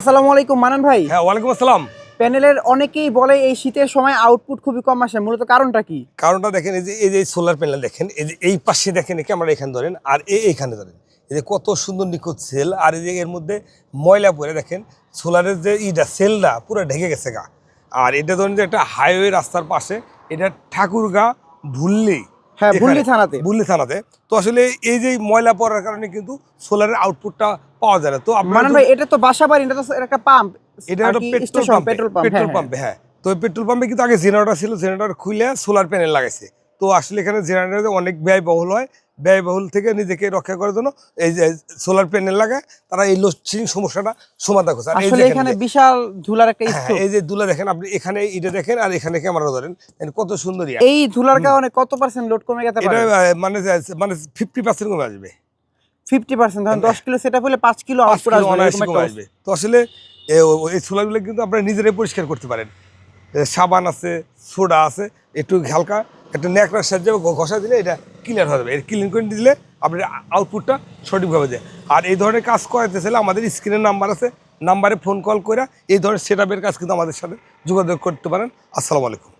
আসসালামু আলাইকুম মানান ভাই। হ্যাঁ ওয়ালাইকুম আসসালাম। প্যানেলের অনেকেই বলে এই শীতের সময় আউটপুট খুবই কম আসে মূলত কারণটা কি? কারণটা দেখেন এই যে এই যে সোলার প্যানেল দেখেন এই যে এই পাশে দেখেন একে আমরা এখানে ধরেন আর এই এইখানে ধরেন। এই যে কত সুন্দর নিখুঁত সেল আর এই যে এর মধ্যে ময়লা পরে দেখেন সোলারের যে ইটা সেলটা পুরো ঢেকে গেছে গা। আর এটা ধরেন যে একটা হাইওয়ে রাস্তার পাশে এটা ঠাকুরগা ভুললি হ্যাঁ, বুল্লি থানাতে। বুল্লি থানাতে। তো আসলে এই যে ময়লা পড়ার কারণে কিন্তু সোলারের আউটপুটটা পাওয়া যায় না। তো মানে ভাই এটা তো বাসা বাড়ি এটা তো একটা পাম্প এটা একটা পেট্রোল পাম্প পেট্রোল পাম্প হ্যাঁ তো পেট্রোল পাম্পে কিন্তু আগে জেনারেটর ছিল জেনারেটর খুলে সোলার প্যানেল লাগাইছে। তো আসলে এখানে জেনারেটর অনেক ব্যয়বহুল হয়। ব্যয়বহুল থেকে নিজেকে রক্ষা করার জন্য এই যে সোলার প্যানেল লাগায় তারা এই লোডশেডিং সমস্যাটা সমাধান করছে। আর আসলে এখানে বিশাল ধুলার একটা হ্যাঁ, এই যে দুলা দেখেন আপনি এখানে এটা দেখেন আর এখানে ক্যামেরা ধরেন কত সুন্দর এই ধুলার কারণে কত পার্সেন্ট লোড কমে যেতে এটা মানে মানে ফিফটি পার্সেন্ট কমে আসবে। ফিফটি পার্সেন্ট ধরেন দশ কিলো সেটা হলে পাঁচ কিলো পাঁচ আউটপুট আসবে তো আসলে এই ছোলাগুলো কিন্তু আপনারা নিজেরাই পরিষ্কার করতে পারেন। সাবান আছে, সোডা আছে, একটু হালকা একটা ন্যাকড়ার যাবে ঘষা দিলে এটা ক্লিয়ার হয়ে যাবে। ক্লিন করে দিলে আপনার আউটপুটটা সঠিকভাবে দেয় আর এই ধরনের কাজ করাতে চাইলে আমাদের স্ক্রিনের নাম্বার আছে। নাম্বারে ফোন কল করে এই ধরনের সেট কাজ কিন্তু আমাদের সাথে যোগাযোগ করতে পারেন। আসসালামু আলাইকুম।